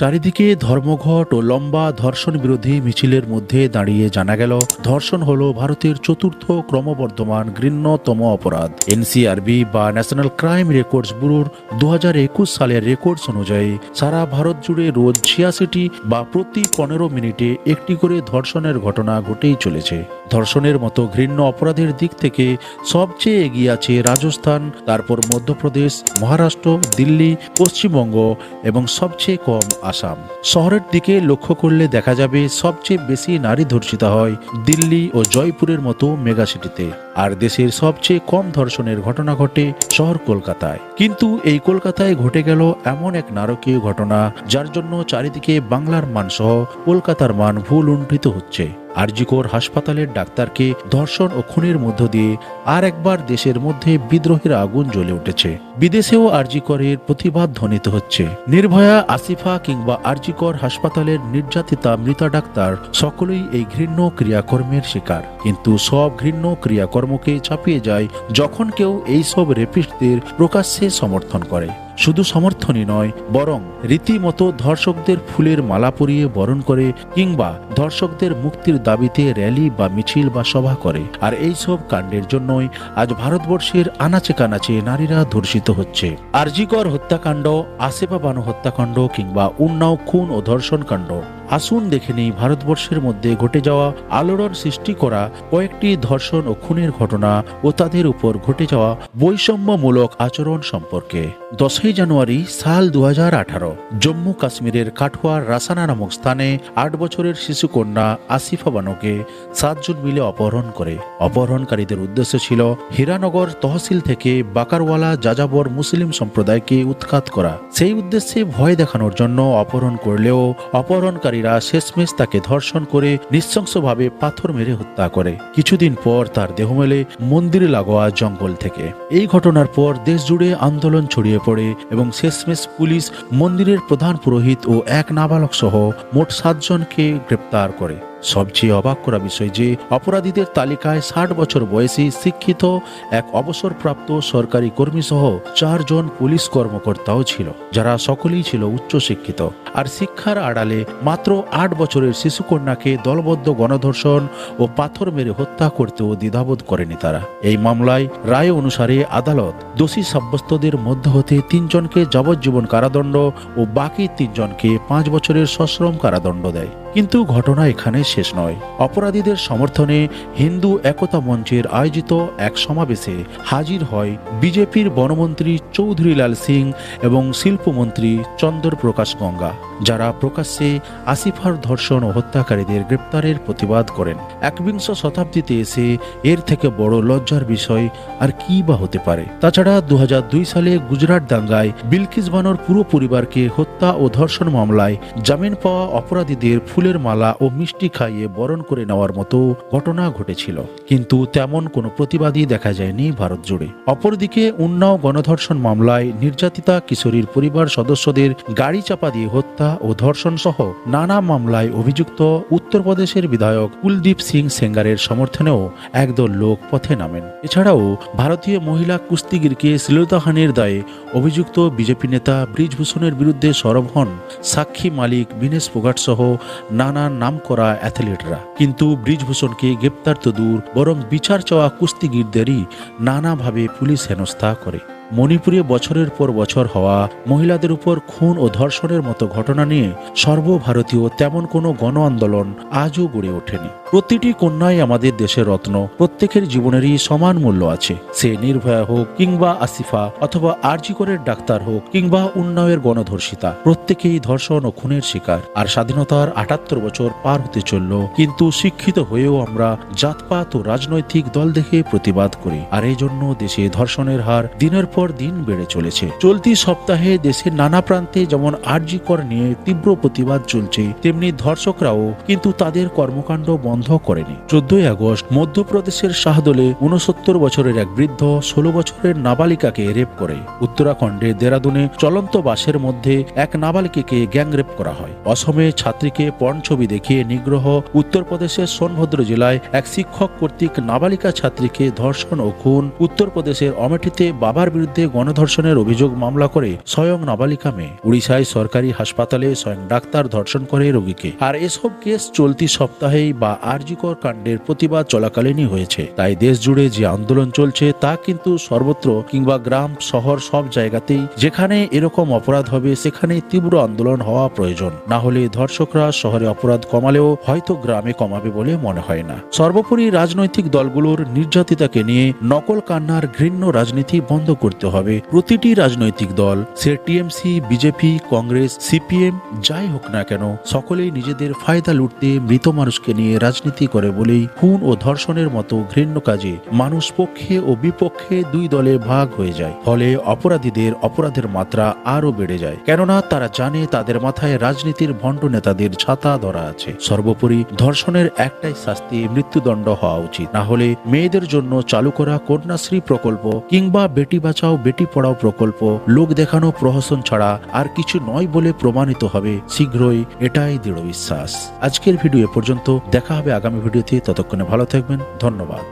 চারিদিকে ধর্মঘট ও লম্বা ধর্ষণ বিরোধী মিছিলের মধ্যে দাঁড়িয়ে জানা গেল, ধর্ষণ হল ভারতের চতুর্থ ক্রমবর্ধমান ঘৃণ্যতম অপরাধ। এনসিআরবি বা ন্যাশনাল ক্রাইম রেকর্ডস ব্যুরোর দু হাজার একুশ সালের রেকর্ডস অনুযায়ী সারা ভারত জুড়ে রোজ ছিয়াশিটি বা প্রতি পনেরো মিনিটে একটি করে ধর্ষণের ঘটনা ঘটেই চলেছে। ধর্ষণের মতো ঘৃণ্য অপরাধের দিক থেকে সবচেয়ে এগিয়ে আছে রাজস্থান, তারপর মধ্যপ্রদেশ, মহারাষ্ট্র, দিল্লি, পশ্চিমবঙ্গ এবং সবচেয়ে কম আসাম। শহরের দিকে লক্ষ্য করলে দেখা যাবে সবচেয়ে বেশি নারী ধর্ষিতা হয় দিল্লি ও জয়পুরের মতো মেগাসিটিতে আর দেশের সবচেয়ে কম ধর্ষণের ঘটনা ঘটে শহর কলকাতায়। কিন্তু এই কলকাতায় ঘটে গেল এমন এক নারকীয় ঘটনা, যার জন্য চারিদিকে বাংলার মানসহ কলকাতার মান ভুল হচ্ছে। আরজিকর হাসপাতালের ডাক্তারকে ধর্ষণ ও খুনের মধ্য দিয়ে আর একবার দেশের মধ্যে বিদ্রোহের আগুন জ্বলে উঠেছে। বিদেশেও আরজিকরের প্রতিবাদ ধ্বনিত হচ্ছে। নির্ভয়া আসিফা কিংবা আরজিকর হাসপাতালের নির্যাতিতা মৃতা ডাক্তার সকলেই এই ঘৃণ্য ক্রিয়াকর্মের শিকার। কিন্তু সব ঘৃণ্য ক্রিয়াকর্মকে ছাপিয়ে যায় যখন কেউ এই সব রেপিস্টদের প্রকাশ্যে সমর্থন করে। শুধু সমর্থনই নয়, বরং রীতিমতো ধর্ষকদের ফুলের মালা পরিয়ে বরণ করে কিংবা ধর্ষকদের মুক্তির দাবিতে র্যালি বা মিছিল বা সভা করে। আর এই সব কাণ্ডের জন্যই আজ ভারতবর্ষের আনাচে কানাচে নারীরা ধর্ষিত হচ্ছে। আরজিকর হত্যাকাণ্ড আসেপা বানু হত্যাকাণ্ড কিংবা উন্নাও খুন ও ধর্ষণ কাণ্ড আসুন দেখে নেই ভারতবর্ষের মধ্যে ঘটে যাওয়া আলোড়ন সৃষ্টি করা কয়েকটি ধর্ষণ ও খুনের ঘটনা ও তাদের উপর ঘটে যাওয়া বৈষম্যমূলক আচরণ সম্পর্কে। দশই জানুয়ারি সাল দু জম্মু কাশ্মীরের কাঠুয়ার রাসানা নামক স্থানে আট বছরের শিশুকন্যা আসিফা বানুকে সাতজন মিলে অপহরণ করে। অপহরণকারীদের উদ্দেশ্য ছিল হীরানগর তহসিল থেকে বাকারওয়ালা যাযাবর মুসলিম সম্প্রদায়কে উৎখাত করা। সেই উদ্দেশ্যে ভয় দেখানোর জন্য অপহরণ করলেও অপহরণকারীরা শেষমেশ তাকে ধর্ষণ করে নৃশংসভাবে পাথর মেরে হত্যা করে। কিছুদিন পর তার দেহ মেলে মন্দিরে লাগোয়া জঙ্গল থেকে। এই ঘটনার পর দেশ জুড়ে আন্দোলন ছড়িয়ে পড়ে এবং শেষমেশ পুলিশ মন্দিরের প্রধান পুরোহিত ও এক নাবালক সহ মোট সাতজনকে গ্রেপ্তার করে। সবচেয়ে অবাক করা বিষয় যে অপরাধীদের তালিকায় ষাট বছর বয়সী শিক্ষিত এক অবসরপ্রাপ্ত সরকারি কর্মী সহ চারজন পুলিশ কর্মকর্তাও ছিল, যারা সকলেই ছিল উচ্চশিক্ষিত। আর শিক্ষার আড়ালে মাত্র আট বছরের শিশুকন্যাকে দলবদ্ধ গণধর্ষণ ও পাথর মেরে হত্যা করতেও দ্বিধাবোধ করেনি তারা। এই মামলায় রায় অনুসারে আদালত দোষী সাব্যস্তদের মধ্য হতে তিনজনকে যাবজ্জীবন কারাদণ্ড ও বাকি তিনজনকে পাঁচ বছরের সশ্রম কারাদণ্ড দেয়। কিন্তু ঘটনা এখানে শেষ নয়। অপরাধীদের সমর্থনে হিন্দু একতা মঞ্চের আয়োজিত এক সমাবেশে হাজির হয় বিজেপির বনমন্ত্রী চৌধুরীলাল সিং এবং শিল্পমন্ত্রী চন্দর প্রকাশ গঙ্গা, যারা প্রকাশ্যে আসিফার ধর্ষণ ও হত্যাকারীদের গ্রেপ্তারের প্রতিবাদ করেন। একবিংশ শতাব্দীতে এসে এর থেকে বড় লজ্জার বিষয় আর কি বা হতে পারে? তাছাড়া দু হাজার দুই সালে গুজরাট দাঙ্গায় বিলকিস বানোর পুরো পরিবারকে হত্যা ও ধর্ষণ মামলায় জামিন পাওয়া অপরাধীদের ফুলের মালা ও মিষ্টি খাইয়ে বরণ করে নেওয়ার মতো ঘটনা ঘটেছিল। কিন্তু তেমন কোনো প্রতিবাদী দেখা যায়নি ভারত জুড়ে। অপরদিকে উন্নাও গণধর্ষণ মামলায় নির্যাতিতা, কিশোরীর পরিবার সদস্যদের গাড়ি চাপা দিয়ে হত্যা ও ধর্ষণ সহ নানা মামলায় অভিযুক্ত উত্তরপ্রদেশের বিধায়ক কুলদীপ সিং সেঙ্গারের সমর্থনেও একদল লোক পথে নামেন। এছাড়াও ভারতীয় মহিলা কুস্তিগিরকে শ্লীলতাহানির দায়ে অভিযুক্ত বিজেপি নেতা ব্রিজভূষণের বিরুদ্ধে সরব হন সাক্ষী মালিক বিনেশ ফোগাট সহ নানা নামকরা অ্যাথলিটরা। কিন্তু ব্রিজভূষণকে গ্রেপ্তার তো দূর, বরং বিচার চাওয়া কুস্তিগিরদেরই নানাভাবে পুলিশ হেনস্থা করে। মণিপুরে বছরের পর বছর হওয়া মহিলাদের উপর খুন ও ধর্ষণের মতো ঘটনা নিয়ে সর্বভারতীয় তেমন কোনো গণ আন্দোলন আজও গড়ে ওঠেনি। প্রতিটি কন্যাই আমাদের দেশের রত্ন, প্রত্যেকের জীবনেরই সমান মূল্য আছে। সে নির্ভয়া হোক কিংবা আসিফা অথবা আরজিকরের ডাক্তার হোক কিংবা উন্নয়ের গণধর্ষিতা, প্রত্যেকেই ধর্ষণ ও খুনের শিকার। আর স্বাধীনতার আটাত্তর বছর পার হতে চলল, কিন্তু শিক্ষিত হয়েও আমরা জাতপাত ও রাজনৈতিক দল দেখে প্রতিবাদ করি। আর এই জন্য দেশে ধর্ষণের হার দিনের পর দিন বেড়ে চলেছে। চলতি সপ্তাহে দেশের নানা প্রান্তে যেমন আরজি কর নিয়ে তীব্র প্রতিবাদ চলছে, তেমনি ধর্ষকরাও কিন্তু তাদের কর্মকাণ্ড বন্ধ করেনি। চোদ্দই আগস্ট মধ্যপ্রদেশের শাহদলে উনসত্তর বছরের এক বৃদ্ধ ষোলো বছরের নাবালিকাকে রেপ করে। উত্তরাখণ্ডে দেরাদুনে চলন্ত বাসের মধ্যে এক নাবালিকাকে গ্যাং রেপ করা হয়। অসমে ছাত্রীকে পর্ন ছবি দেখিয়ে নিগ্রহ উত্তরপ্রদেশের সোনভদ্র জেলায় এক শিক্ষক কর্তৃক নাবালিকা ছাত্রীকে ধর্ষণ ও খুন। উত্তরপ্রদেশের অমেঠিতে বাবার বিরুদ্ধে বিরুদ্ধে গণধর্ষণের অভিযোগ মামলা করে স্বয়ং নাবালিকা মেয়ে। উড়িষ্যায় সরকারি হাসপাতালে স্বয়ং ডাক্তার ধর্ষণ করে রোগীকে। আর এসব কেস চলতি সপ্তাহেই বা আরজিকর কাণ্ডের প্রতিবাদ চলাকালীনই হয়েছে। তাই দেশ জুড়ে যে আন্দোলন চলছে তা কিন্তু সর্বত্র কিংবা গ্রাম, শহর সব জায়গাতেই যেখানে এরকম অপরাধ হবে সেখানে তীব্র আন্দোলন হওয়া প্রয়োজন। না হলে ধর্ষকরা শহরে অপরাধ কমালেও হয়তো গ্রামে কমাবে বলে মনে হয় না। সর্বোপরি রাজনৈতিক দলগুলোর নির্যাতিতাকে নিয়ে নকল কান্নার ঘৃণ্য রাজনীতি বন্ধ করতে হবে প্রতিটি রাজনৈতিক দল, সে টিএমসি, বিজেপি, কংগ্রেস, সিপিএম, যাই হোক না কেন, সকলেই নিজেদের ফায়দা লুটতে মৃত মানুষকে নিয়ে রাজনীতি করে বলেই খুন ও ধর্ষণের মতো ঘৃণ্য কাজে মানুষ পক্ষে ও বিপক্ষে দুই দলে ভাগ হয়ে যায়। ফলে অপরাধীদের অপরাধের মাত্রা আরও বেড়ে যায়। কেননা তারা জানে তাদের মাথায় রাজনীতির ভণ্ড নেতাদের ছাতা ধরা আছে। সর্বোপরি ধর্ষণের একটাই শাস্তি মৃত্যুদণ্ড হওয়া উচিত। না হলে মেয়েদের জন্য চালু করা কন্যাশ্রী প্রকল্প কিংবা বেটি বাঁচাও বেটি পড়াও প্রকল্প, লোক দেখানো প্রহসন ছাড়া আর কিছু নয় বলে প্রমাণিত হবে। শীঘ্রই এটাই দৃঢ় বিশ্বাস। আজকের ভিডিও পর্যন্ত। দেখা হবে আগামী ভিডিওতে। ততক্ষণে ভালো থাকবেন। ধন্যবাদ।